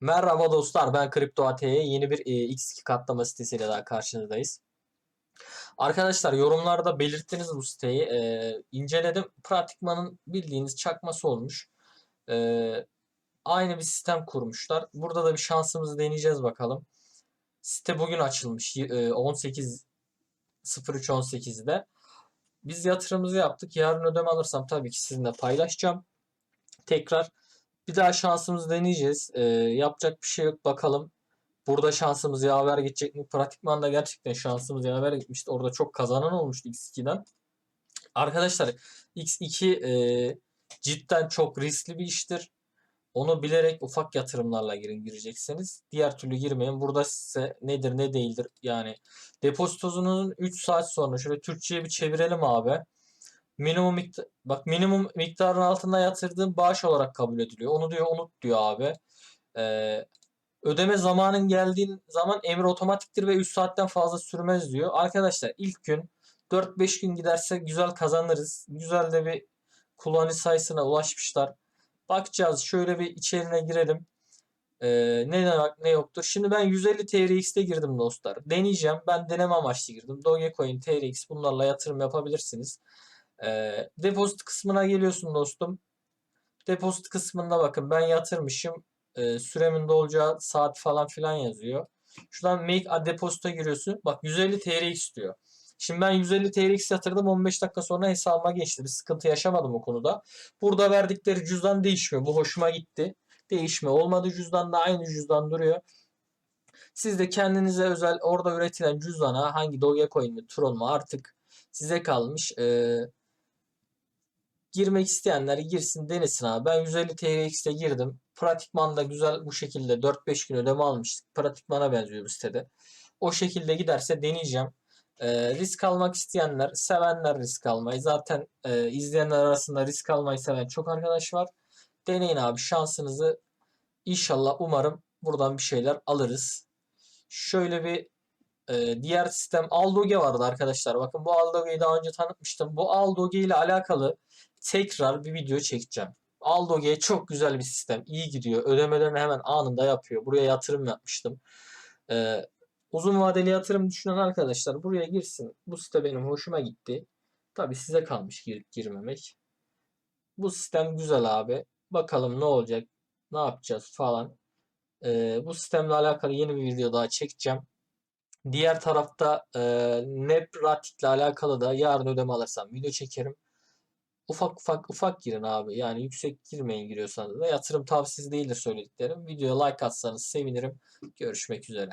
Merhaba dostlar ben Kripto AT'ye yeni bir e, X2 katlama sitesiyle daha karşınızdayız. Arkadaşlar yorumlarda belirttiniz bu siteyi. E, inceledim. Pratikmanın bildiğiniz çakması olmuş. E, aynı bir sistem kurmuşlar. Burada da bir şansımızı deneyeceğiz bakalım. Site bugün açılmış. E, 18 03.18'de. Biz yatırımımızı yaptık. Yarın ödeme alırsam tabii ki sizinle paylaşacağım. Tekrar bir daha şansımızı deneyeceğiz. Ee, yapacak bir şey yok bakalım. Burada şansımız yaver gidecek mi? Pratikmanda gerçekten şansımız yaver gitmişti. Orada çok kazanan olmuştu X2'den. Arkadaşlar X2 e, cidden çok riskli bir iştir. Onu bilerek ufak yatırımlarla girin girecekseniz. Diğer türlü girmeyin. Burada size nedir ne değildir. Yani depozitosunun 3 saat sonra şöyle Türkçe'ye bir çevirelim abi minimum miktar, bak minimum miktarın altında yatırdığın bağış olarak kabul ediliyor. Onu diyor unut diyor abi. Ee, ödeme zamanın geldiğin zaman emir otomatiktir ve 3 saatten fazla sürmez diyor. Arkadaşlar ilk gün 4-5 gün giderse güzel kazanırız. Güzel de bir kullanıcı sayısına ulaşmışlar. Bakacağız şöyle bir içerine girelim. Ee, ne var ne yoktur. Şimdi ben 150 TRX'te girdim dostlar. Deneyeceğim. Ben deneme amaçlı girdim. Dogecoin, TRX bunlarla yatırım yapabilirsiniz. E, depozit kısmına geliyorsun dostum. Depozit kısmında bakın ben yatırmışım. E, süremin dolacağı saat falan filan yazıyor. Şuradan make a deposit'a giriyorsun. Bak 150 TRX diyor. Şimdi ben 150 TRX yatırdım 15 dakika sonra hesabıma geçti. Bir sıkıntı yaşamadım o konuda. Burada verdikleri cüzdan değişmiyor. Bu hoşuma gitti. Değişme olmadı cüzdan da aynı cüzdan duruyor. Siz de kendinize özel orada üretilen cüzdana hangi Dogecoin mi Tron mu artık size kalmış. Ee, girmek isteyenler girsin denesin abi. Ben 150 TRX'e girdim. Pratikman da güzel bu şekilde 4-5 gün ödeme almıştık. Pratikmana benziyor bu sitede. O şekilde giderse deneyeceğim. E, risk almak isteyenler, sevenler risk almayı. Zaten e, izleyenler arasında risk almayı seven çok arkadaş var. Deneyin abi şansınızı. İnşallah umarım buradan bir şeyler alırız. Şöyle bir e, diğer sistem Aldoge vardı arkadaşlar. Bakın bu Aldoge'yi daha önce tanıtmıştım. Bu Aldoge ile alakalı tekrar bir video çekeceğim. Aldoge çok güzel bir sistem. iyi gidiyor. Ödemelerini hemen anında yapıyor. Buraya yatırım yapmıştım. Ee, uzun vadeli yatırım düşünen arkadaşlar buraya girsin. Bu site benim hoşuma gitti. Tabi size kalmış girip girmemek. Bu sistem güzel abi. Bakalım ne olacak. Ne yapacağız falan. Ee, bu sistemle alakalı yeni bir video daha çekeceğim. Diğer tarafta e, Nepratik ile alakalı da yarın ödeme alırsam video çekerim ufak ufak ufak girin abi. Yani yüksek girmeyin giriyorsanız da yatırım tavsiyesi değildir söylediklerim. Videoya like atsanız sevinirim. Görüşmek üzere.